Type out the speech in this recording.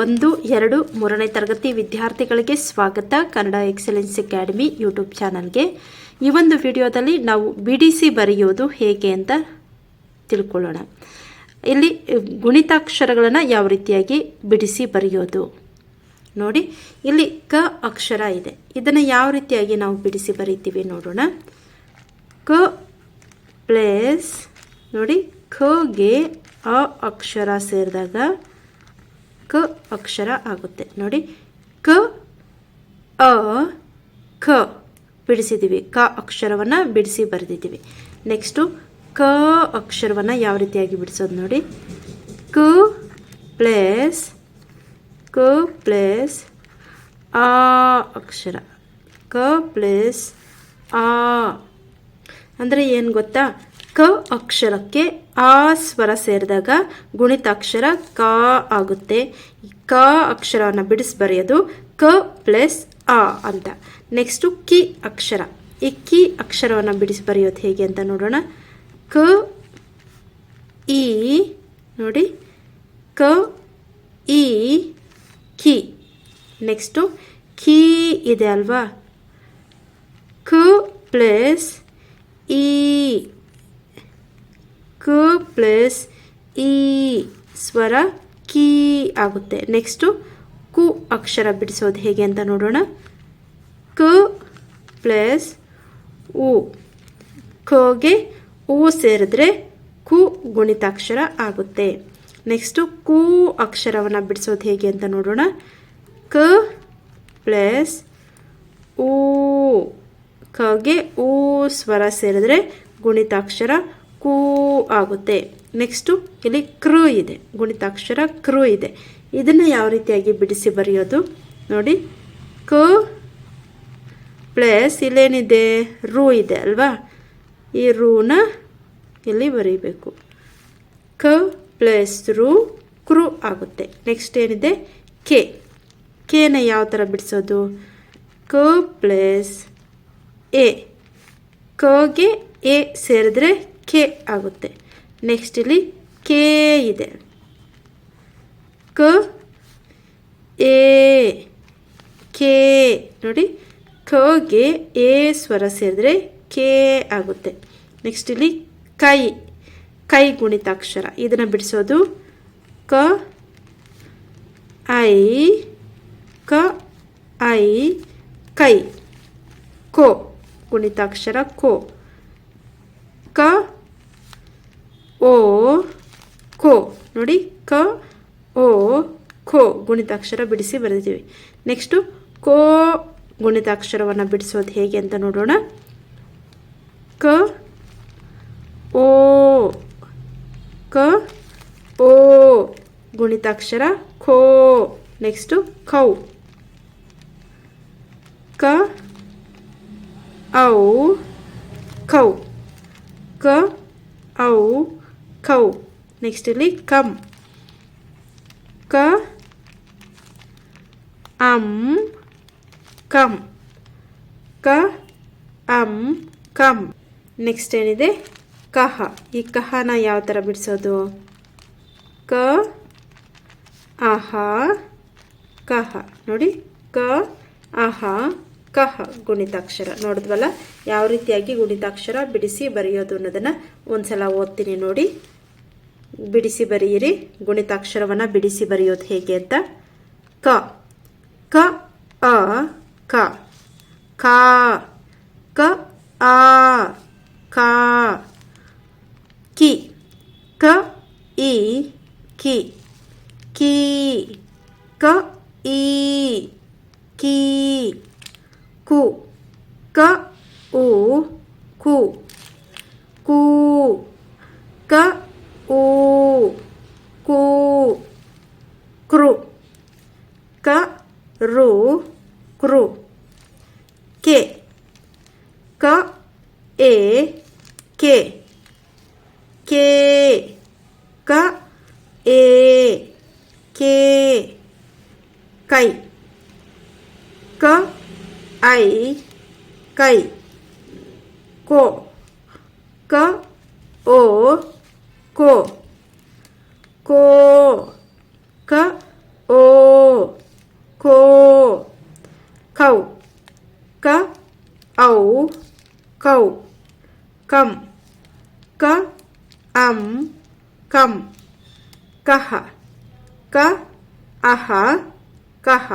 ಒಂದು, ಎರಡು, ಮೂರನೇ ತರಗತಿ ವಿದ್ಯಾರ್ಥಿಗಳಿಗೆ ಸ್ವಾಗತ. ಕನ್ನಡ ಎಕ್ಸಲೆನ್ಸ್ ಅಕಾಡೆಮಿ ಯೂಟ್ಯೂಬ್ ಚಾನಲ್ಗೆ. ಈ ಒಂದು ವಿಡಿಯೋದಲ್ಲಿ ನಾವು ಬಿಡಿಸಿ ಬರೆಯೋದು ಹೇಗೆ ಅಂತ ತಿಳ್ಕೊಳ್ಳೋಣ. ಇಲ್ಲಿ ಗುಣಿತಾಕ್ಷರಗಳನ್ನು ಯಾವ ರೀತಿಯಾಗಿ ಬಿಡಿಸಿ ಬರೆಯೋದು? ನೋಡಿ, ಇಲ್ಲಿ ಕ ಅಕ್ಷರ ಇದೆ. ಇದನ್ನು ಯಾವ ರೀತಿಯಾಗಿ ನಾವು ಬಿಡಿಸಿ ಬರೀತೀವಿ ನೋಡೋಣ. ಕ ಪ್ಲೇಸ್, ನೋಡಿ ಖಗೆ ಅ ಅಕ್ಷರ ಸೇರಿದಾಗ ಕ ಅಕ್ಷರ ಆಗುತ್ತೆ. ನೋಡಿ, ಕ, ಅ ಖ ಬಿಡಿಸಿದ್ದೀವಿ. ಕ ಅಕ್ಷರವನ್ನು ಬಿಡಿಸಿ ಬರೆದಿದ್ದೀವಿ. ನೆಕ್ಸ್ಟು ಕ ಅಕ್ಷರವನ್ನು ಯಾವ ರೀತಿಯಾಗಿ ಬಿಡಿಸೋದು ನೋಡಿ. ಕ ಪ್ಲೇಸ್ ಕ ಪ್ಲೇಸ್, ಆ ಅಕ್ಷರ. ಕ ಪ್ಲೇಸ್, ಆ. ಅಂದರೆ ಏನು ಗೊತ್ತಾ? ಕ ಅಕ್ಷರಕ್ಕೆ ಆ ಸ್ವರ ಸೇರಿದಾಗ ಗುಣಿತಾಕ್ಷರ ಕ ಆಗುತ್ತೆ. ಕ ಅಕ್ಷರವನ್ನು ಬಿಡಿಸಿ ಬರೆಯೋದು ಕ ಪ್ಲಸ್ ಆ ಅಂತ. ನೆಕ್ಸ್ಟು ಕಿ ಅಕ್ಷರ. ಈ ಕಿ ಅಕ್ಷರವನ್ನು ಬಿಡಿಸಿ ಬರೆಯೋದು ಹೇಗೆ ಅಂತ ನೋಡೋಣ. ಕ ಇ ನೋಡಿ. ಕ ಇ ಕಿ. ನೆಕ್ಸ್ಟು ಕಿ ಇದೆ ಅಲ್ವಾ? ಕ ಪ್ಲಸ್ ಈ. ಕ ಪ್ಲಸ್ ಇ ಸ್ವರ ಕೀ ಆಗುತ್ತೆ. ನೆಕ್ಸ್ಟು ಕು ಅಕ್ಷರ ಬಿಡಿಸೋದು ಹೇಗೆ ಅಂತ ನೋಡೋಣ. ಕ ಪ್ಲಸ್ ಉ. ಖಗೆ ಉ ಸೇರಿದ್ರೆ ಕು ಗುಣಿತಾಕ್ಷರ ಆಗುತ್ತೆ. ನೆಕ್ಸ್ಟು ಕು ಅಕ್ಷರವನ್ನು ಬಿಡಿಸೋದು ಹೇಗೆ ಅಂತ ನೋಡೋಣ. ಕ ಪ್ಲಸ್ ಊ ಖಗೆ ಊ ಸ್ವರ ಸೇರಿದ್ರೆ ಗುಣಿತಾಕ್ಷರ ಕೂ ಆಗುತ್ತೆ. ನೆಕ್ಸ್ಟು ಇಲ್ಲಿ ಕೃ ಇದೆ. ಗುಣಿತಾಕ್ಷರ ಕೃ ಇದೆ. ಇದನ್ನು ಯಾವ ರೀತಿಯಾಗಿ ಬಿಡಿಸಿ ಬರೆಯೋದು? ನೋಡಿ. ಕ ಪ್ಲಸ್ ಇಲ್ಲೇನಿದೆ? ರೂ ಇದೆ ಅಲ್ವಾ? ಈ ರೂನ ಇಲ್ಲಿ ಬರೀಬೇಕು. ಕ ಪ್ಲಸ್ ರು ಕೃ ಆಗುತ್ತೆ. ನೆಕ್ಸ್ಟ್ ಏನಿದೆ? ಕೆ. ಕೆನ ಯಾವ ಥರ ಬಿಡಿಸೋದು? ಕ ಪ್ಲಸ್ ಎ. ಕಗೆ ಎ ಸೇರಿದ್ರೆ ಕೆ ಆಗುತ್ತೆ. ನೆಕ್ಸ್ಟ್ ಇಲ್ಲಿ ಕೆ ಇದೆ. ಕ, ಎ, ಕೆ. ನೋಡಿ ಖಗೆ ಎ ಸ್ವರ ಸೇರಿದ್ರೆ ಕೆ ಆಗುತ್ತೆ. ನೆಕ್ಸ್ಟ್ ಇಲ್ಲಿ ಕೈ ಕೈ ಗುಣಿತಾಕ್ಷರ. ಇದನ್ನು ಬಿಡಿಸೋದು ಕ, ಐ ಕ, ಐ, ಕೈ. ಕೋ, ಗುಣಿತಾಕ್ಷರ ಕೋ. ಕ ಓ ಖೋ ನೋಡಿ ಕ, ಓ, ಖೋ ಗುಣಿತಾಕ್ಷರ ಬಿಡಿಸಿ ಬರೆದಿದ್ದೀವಿ. ನೆಕ್ಸ್ಟು ಕೋ ಗುಣಿತಾಕ್ಷರವನ್ನು ಬಿಡಿಸೋದು ಹೇಗೆ ಅಂತ ನೋಡೋಣ. ಕ, ಓ ಕ, ಓ ಗುಣಿತಾಕ್ಷರ, ಖೋ. ನೆಕ್ಸ್ಟು ಖೌ ಕ, ಔ ಖೌ ಕ, ಔ ಖೌ ನೆಕ್ಸ್ಟ್ ಇಲ್ಲಿ ಕಮ್ ಕ ಅಂ ಕಮ್ ಕ ಅಂ ಕಮ್ ನೆಕ್ಸ್ಟ್ ಏನಿದೆ? ಕಹ. ಈ ಕಹನ ಯಾವ ಥರ ಬಿಡಿಸೋದು? ಕ ಅಹ ಕಹ. ನೋಡಿ, ಕ ಅಹ ಕಹ. ಗುಣಿತಾಕ್ಷರ. ನೋಡಿದ್ವಲ್ಲ? ಯಾವ ರೀತಿಯಾಗಿ ಗುಣಿತಾಕ್ಷರ ಬಿಡಿಸಿ ಬರೆಯೋದು ಅನ್ನೋದನ್ನು ಒಂದು ಸಲ ಓದ್ತೀನಿ ನೋಡಿ. ಬಿಡಿಸಿ ಬರೆಯಿರಿ. ಗುಣಿತಾಕ್ಷರವನ್ನು ಬಿಡಿಸಿ ಬರೆಯೋದು ಹೇಗೆ ಅಂತ. ಕ. ಕ, ಅ, ಕ. ಕಾ. ಕ, ಆ. ಕಾ. ಕಿ. ಕ, ಇ. ಕಿ. ಕಿ. ಕ, ಇ. ಕಿ. ಕು. ಕ, ಉ. ಕು. ಕು. ಕ ಉ ಕು, ಕೃ, ಕ, ರು, ಕೃ, ಕೆ, ಕ, ಎ, ಕೆ ಕೆ, ಕ, ಎ, ಕೆ, ಕೈ, ಕ, ಐ, ಕೈ, ಕೋ, ಕ, ಓ ಕೋ ಕೋ ಕ ಓ ಕೋ ಕೌ ಕ ಔ ಕೌ ಕಂ ಕ ಅಂ ಕಂ ಕಹ ಕ ಅಹ ಕಹ